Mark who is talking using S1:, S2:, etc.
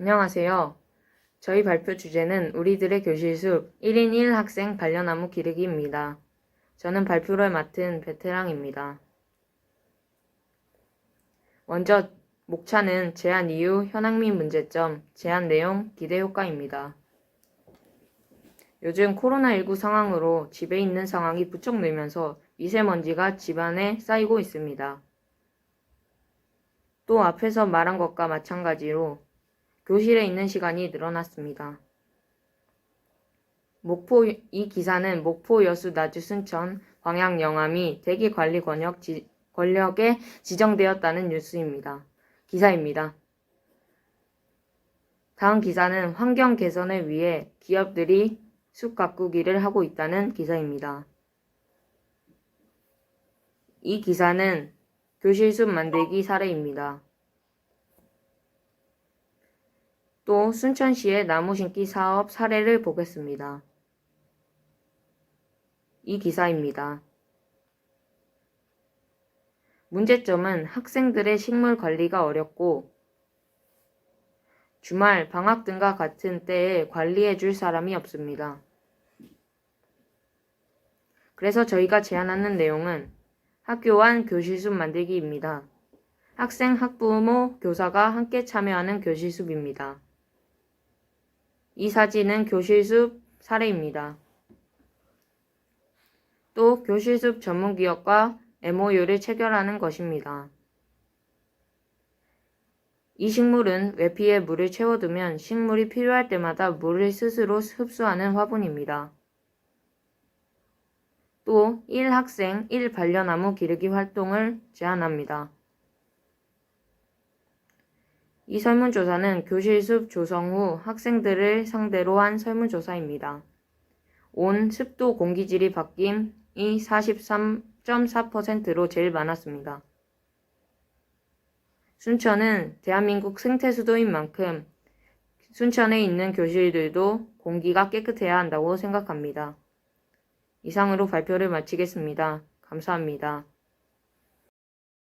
S1: 안녕하세요. 저희 발표 주제는 우리들의 교실 숲 1인 1학생 반려나무 기르기입니다. 저는 발표를 맡은 베테랑입니다. 먼저 목차는 제안 이유, 현황 및 문제점, 제안 내용, 기대 효과입니다. 요즘 코로나19 상황으로 집에 있는 상황이 부쩍 늘면서 미세먼지가 집안에 쌓이고 있습니다. 또 앞에서 말한 것과 마찬가지로 교실에 있는 시간이 늘어났습니다. 목포 이 기사는 목포 여수 나주 순천 광양 영암이 대기 관리 권역 지, 권력에 지정되었다는 뉴스입니다. 기사입니다. 다음 기사는 환경 개선을 위해 기업들이 숲 가꾸기를 하고 있다는 기사입니다. 이 기사는 교실숲 만들기 사례입니다. 또 순천시의 나무 심기 사업 사례를 보겠습니다. 이 기사입니다. 문제점은 학생들의 식물 관리가 어렵고 주말, 방학 등과 같은 때에 관리해 줄 사람이 없습니다. 그래서 저희가 제안하는 내용은 학교 안 교실 숲 만들기입니다. 학생, 학부모, 교사가 함께 참여하는 교실 숲입니다. 이 사진은 교실 숲 사례입니다. 또 교실 숲 전문 기업과 MOU를 체결하는 것입니다. 이 식물은 외피에 물을 채워두면 식물이 필요할 때마다 물을 스스로 흡수하는 화분입니다. 또 1학생 1반려나무 기르기 활동을 제안합니다. 이 설문조사는 교실 숲 조성 후 학생들을 상대로 한 설문조사입니다. 온 습도 공기질이 바뀜이 43.4%로 제일 많았습니다. 순천은 대한민국 생태 수도인 만큼 순천에 있는 교실들도 공기가 깨끗해야 한다고 생각합니다. 이상으로 발표를 마치겠습니다. 감사합니다.